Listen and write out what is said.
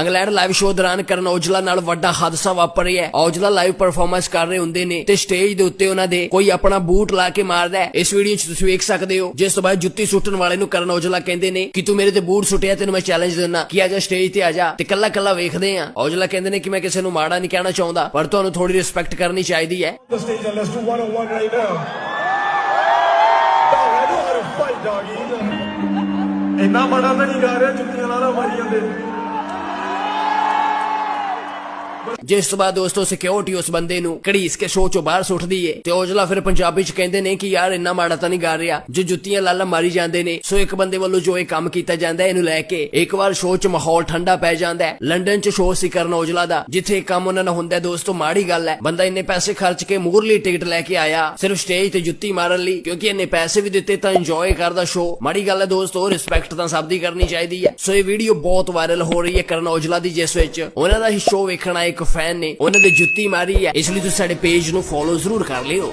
England live show ਦੌਰਾਨ ਕਰਨ ਔਜਲਾ ਨਾਲ ਵੱਡਾ ਹਾਦਸਾ ਵਾਪਰਿਆ ਔਜਲਾ ਲਾਈਵ ਪਰਫਾਰਮੈਂਸ ਕਰ ਰਹੇ ਹੁੰਦੇ ਨੇ ਤੇ ਸਟੇਜ ਦੇ ਉੱਤੇ ਉਹਨਾਂ ਦੇ ਕੋਈ ਆਪਣਾ ਬੂਟ ਲਾ ਕੇ ਮਾਰਦਾ ਇਸ ਵੀਡੀਓ 'ਚ ਤੁਸੀਂ ਵੇਖ ਸਕਦੇ ਹੋ, ਜਿਸ ਤੋਂ ਬਾਅਦ ਜੁੱਤੀ ਸੁੱਟਣ ਵਾਲੇ ਨੂੰ ਕਰਨ ਔਜਲਾ ਕਹਿੰਦੇ ਨੇ ਕਿ ਤੂੰ ਮੇਰੇ ਤੇ ਬੂਟ ਸੁੱਟਿਆ, ਤੈਨੂੰ ਮੈਂ ਚੈਲੰਜ ਦਿੰਦਾ। ਕਿ ਆ ਜਾ ਸਟੇਜ ਤੇ ਆ ਜਾ। ਤੇ ਕੱਲਾ ਕੱਲਾ ਵੇਖਦੇ ਆ ਔਜਲਾ ਕਹਿੰਦੇ ਨੇ ਕਿ ਮੈਂ ਕਿਸੇ ਨੂੰ ਮਾੜਾ ਨਹੀਂ ਕਹਿਣਾ ਚਾਹੁੰਦਾ, ਪਰ ਤੁਹਾਨੂੰ ਥੋੜੀ ਰਿਸਪੈਕਟ ਕਰਨੀ ਚਾਹੀਦੀ ਹੈ। ਇੰਨਾ ਮਾੜਾ ਤਾਂ ਨਹੀਂ ਗਾ ਰਿਹਾ, ਜੁੱਤੀਆਂ ਨਾਲ ਮਾਰੀ ਜਾਂਦੇ। ਜਿਸ ਤੋਂ ਬਾਅਦ ਦੋਸਤੋ ਸਿਕਿਉਰਿਟੀ ਉਸ ਬੰਦੇ ਨੂੰ ਘੜੀਸ ਕੇ ਸ਼ੋਅ ਚੋਂ ਬਾਹਰ ਸੁੱਟਦੀ ਏ? ਤੇ ਔਜਲਾ ਫਿਰ ਪੰਜਾਬੀ ਚ ਕਹਿੰਦੇ ਨੇ ਕਿ ਯਾਰ, ਇੰਨਾ ਮਾੜਾ ਤਾਂ ਨਹੀਂ ਗਾ ਰਿਹਾ। ਜੋ ਜੁੱਤੀਆਂ ਲਾਲਾ ਮਾਰੀ ਜਾਂਦੇ ਨੇ, ਸੋ ਇੱਕ ਬੰਦੇ ਵੱਲੋਂ ਜੋ ਇਹ ਕੰਮ ਕੀਤਾ ਜਾਂਦਾ, ਇਹਨੂੰ ਲੈ ਕੇ ਇੱਕ ਵਾਰ ਸ਼ੋਅ ਚ ਮਾਹੌਲ ਠੰਡਾ ਪੈ ਜਾਂਦਾ ਹੈ। ਲੰਡਨ ਚ ਸ਼ੋਅ ਸੀ ਕਰਨ ਔਜਲਾ ਦਾ, ਜਿੱਥੇ ਕੰਮ ਉਹਨਾਂ ਨਾਲ ਹੁੰਦਾ ਦੋਸਤੋ, ਮਾੜੀ ਗੱਲ ਹੈ। ਬੰਦਾ ਇੰਨੇ ਪੈਸੇ ਖਰਚ ਕੇ ਮੂਰਲੀ ਟਿਕਟ ਲੈ ਕੇ ਆਇਆ, ਸਿਰਫ ਸਟੇਜ ਤੇ ਜੁੱਤੀ ਮਾਰਨ ਲਈ, ਕਿਉਂਕਿ ਇੰਨੇ ਪੈਸੇ ਵੀ ਦਿੱਤੇ ਤਾਂ ਇੰਜੋਏ ਕਰਦਾ ਸ਼ੋਅ ਮਾੜੀ ਗੱਲ ਹੈ ਦੋਸਤੋ ਰਿਸਪੈਕਟ ਤਾਂ ਸਭ ਦੀ ਕਰਨੀ ਚਾਹੀਦੀ ਹੈ। ਸੋ ਇਹ ਵੀਡੀਓ ਬਹੁਤ ਵਾਇਰਲ ਹੋ ਰਹੀ ਹੈ ਕਰਨ ਔਜਲਾ ਦੀ, ਜਿਸ ਵਿੱਚ ਉਹਨਾਂ ਦਾ ਹੀ ਸ਼ੋਅ ਵੇਖਣ ਆਏ ਇੱਕ ਫੈਨ ਨੇ ਉਹਨਾਂ ਦੇ ਜੁੱਤੀ ਮਾਰੀ ਹੈ। ਇਸ ਲਈ ਤੁਸੀਂ ਸਾਡੇ ਪੇਜ ਨੂੰ ਫੋਲੋ ਜ਼ਰੂਰ ਕਰ ਲਿਓ।